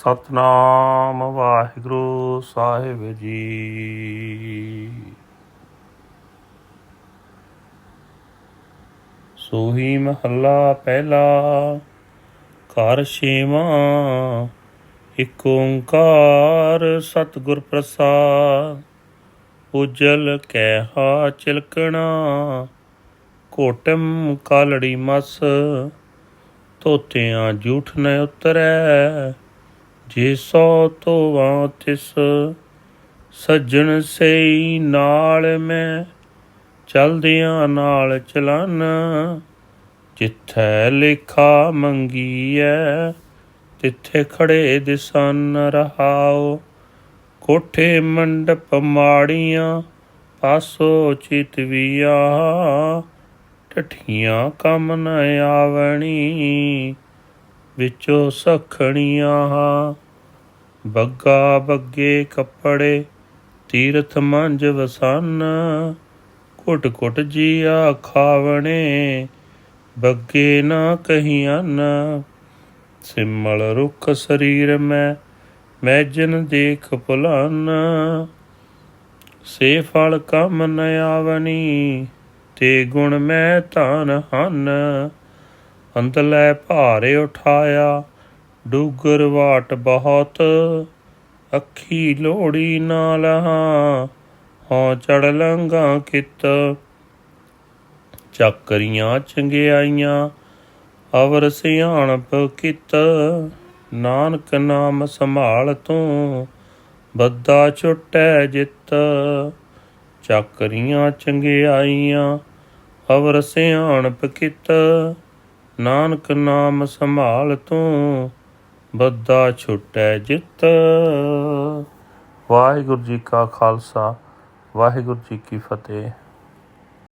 ਸਤਨਾਮ ਵਾਹਿਗੁਰੂ ਸਾਹਿਬ ਜੀ। ਸੋਹੀ ਮਹੱਲਾ ਪਹਿਲਾ, ਘਰ ਛੇਵਾਂ, ਇਕ ਓੰਕਾਰ ਸਤਿਗੁਰ ਪ੍ਰਸਾਦ। ਉਜਲ ਕਹਿਆ ਚਿਲਕਣਾ ਕੋਟਮ ਕਾਲੜੀ ਮਸ, ਧੋਤਿਆਂ ਝੂਠ ਨ ਉਤਰੈ। ਜੇ ਸੋ ਤੋਵਾਂ ਤਿਸ, ਸੱਜਣ ਸਈ ਨਾਲ ਮੈਂ ਚਲਦਿਆਂ ਨਾਲ ਚਲਨ। ਜਿੱਥੈ ਲੇਖਾ ਮੰਗੀਐ, ਤਿੱਥੇ ਖੜੇ ਦਿਸਨ ਰਹਾਓ ਕੋਠੇ ਮੰਡਪ ਮਾੜੀਆਂ ਪਾਸੋ ਚਿਤਵੀਆ ਠਠੀਆਂ ਕੰਮ ਨ ਆਵਣੀ, ਵਿੱਚੋਂ ਸਖਣੀਆਂ ਬੱਗਾ ਬੱਗੇ ਕੱਪੜੇ, ਤੀਰਥ ਮੰਜ ਵਸਨ, ਘੁੱਟ ਘੁੱਟ ਜੀਆ ਖਾਵਣੇ, ਬੱਗੇ ਨਾ ਕਹੀਨ ਸਿਮਲ ਰੁਖ ਸਰੀਰ ਮੈਂ ਮੈਜਨ ਦੇਖ ਭੁਲਾਨ। ਸੇ ਫਲ ਕਮ ਨ ਆਵਣੀ, ਤੇ ਗੁਣ ਮੈਂ ਧਨ ਹਨ। ਅੰਤਲੇ ਭਾਰੇ ਉਠਾਇਆ ਡੂਗਰ ਵਾਟ ਬਹੁਤ, ਅੱਖੀ ਲੋੜੀ ਨਾ ਲਹਾ ਹਾਂ ਚੜ ਲੰਗਾ ਕਿਤ। ਚੱਕਰੀਆਂ ਚੰਗਿਆਈਆਂ, ਅਵਰ ਸਿਆਣਪ ਕਿਤ। ਨਾਨਕ ਨਾਮ ਸੰਭਾਲ ਤੂੰ, ਬੱਦਾ ਛੁਟੈ ਜਿੱਤ। ਚੱਕਰੀਆਂ ਚੰਗਿਆਈਆਂ, ਅਵਰ ਸਿਆਣਪ ਕਿਤ। ਨਾਨਕ ਨਾਮ ਸੰਭਾਲ ਤੂੰ ਬੱਦਾ ਛੁਟੈ ਜਿੱਤ। ਵਾਹਿਗੁਰੂ ਜੀ ਕਾ ਖਾਲਸਾ ਵਾਹਿਗੁਰੂ ਜੀ ਕੀ ਫਤਿਹ।